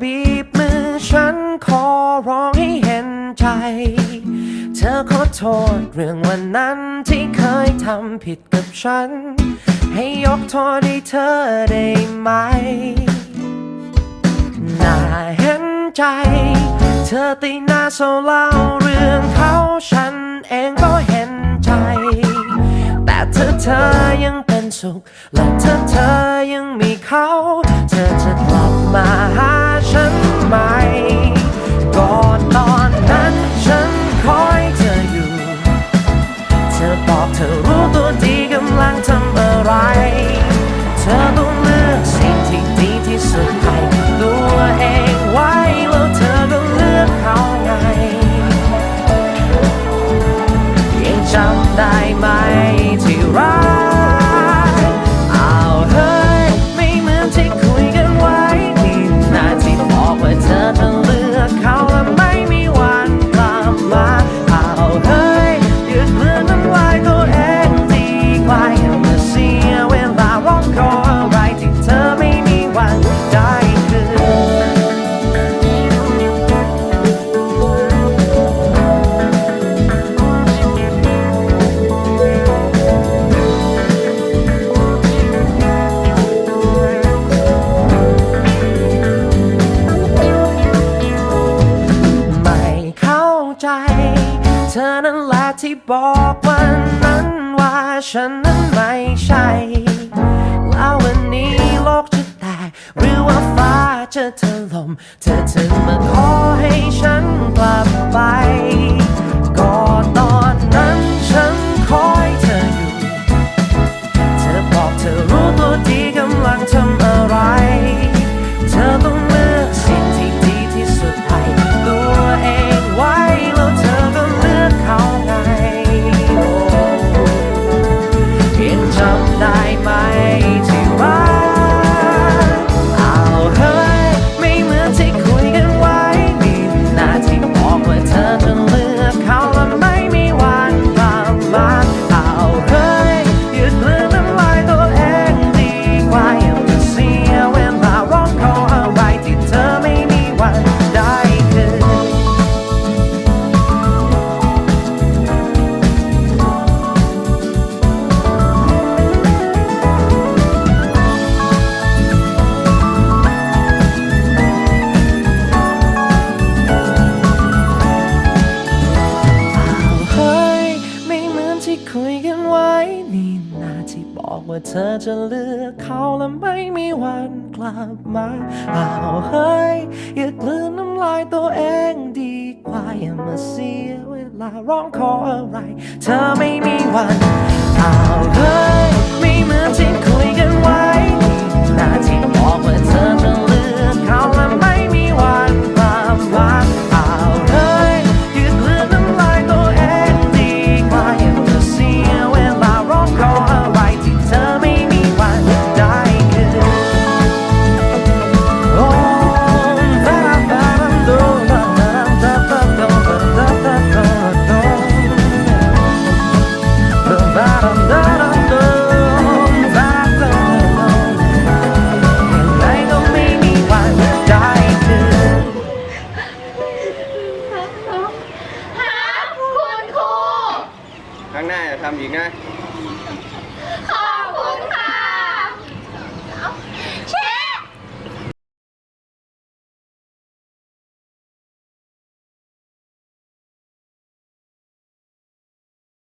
บีบมือฉันขอร้องให้เห็นใจ เธอขอโทษเรื่องวันนั้นที่เคยทำผิดกับฉัน ให้ยกโทษให้เธอได้ไหม น่าเห็นใจ เธอตีหน้าเศร้าเล่าเรื่องเขาฉันเองก็เห็นใจ แต่เธอเธอยังเป็นสุข และเธอเธอยังมีเขา เธอจะกลับมาหา ธอบอกเธอรู้ตัวดีกำลังทำ นั่นแหละที่บอกวันนั้นว่าฉันนั้นไม่ใช่ แล้ววันนี้โลกจะแตกหรือว่าฟ้าจะถล่มเธอถึงมาขอ ว่าเธอจะเลือกเขาและไม่มีวันกลับมาอ้าวเฮ้ยอย่ากลืนน้ำลายตัวเองดีกว่าอย่ามาเสียเวลาร้องขออะไร เธอไม่มีวันอ้าวเฮ้ยไม่เหมือนที่ รั้งหน้าจะทำอีกนะ